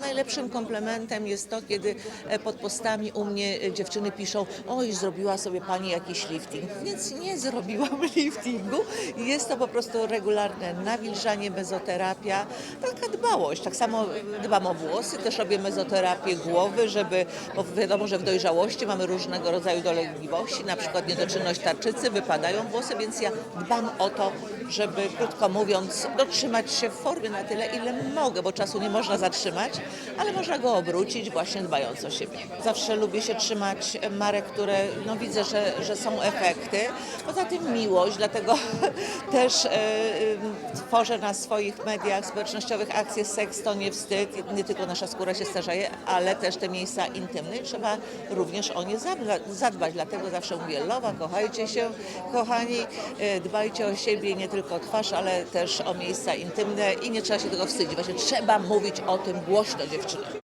Najlepszym komplementem jest to, kiedy e, pod postami u mnie e, dziewczyny piszą, oj, zrobiła sobie pani jakiś lifting. Więc nie zrobiłam liftingu. Jest to po prostu regularne nawilżanie, mezoterapia, taka dbałość. Tak samo dbam o włosy, też robię mezoterapię głowy, żeby, bo wiadomo, że w dojrzałości mamy różnego rodzaju dolegliwości, na przykład niedoczynność tarczycy, wypadają włosy, więc ja dbam o to, żeby, krótko mówiąc, dotrzymać się w formie na tyle, ile mogę, bo czasu nie można zatrzymać, ale można go obrócić właśnie dbając o siebie. Zawsze lubię się trzymać marek, które no, widzę, że, że są efekty. Poza tym miłość, dlatego też e, e, tworzę na swoich mediach społecznościowych akcję Seks to nie wstyd. Nie tylko nasza skóra się starzeje, ale też te miejsca intymne i trzeba również o nie zadbać. zadbać. Dlatego zawsze mówię, lowa, kochajcie się, kochani, e, dbajcie o siebie, nie tylko o twarz, ale też o miejsca intymne i nie trzeba się tego wstydzić. Właśnie trzeba mówić o tym głośno dziewczyny.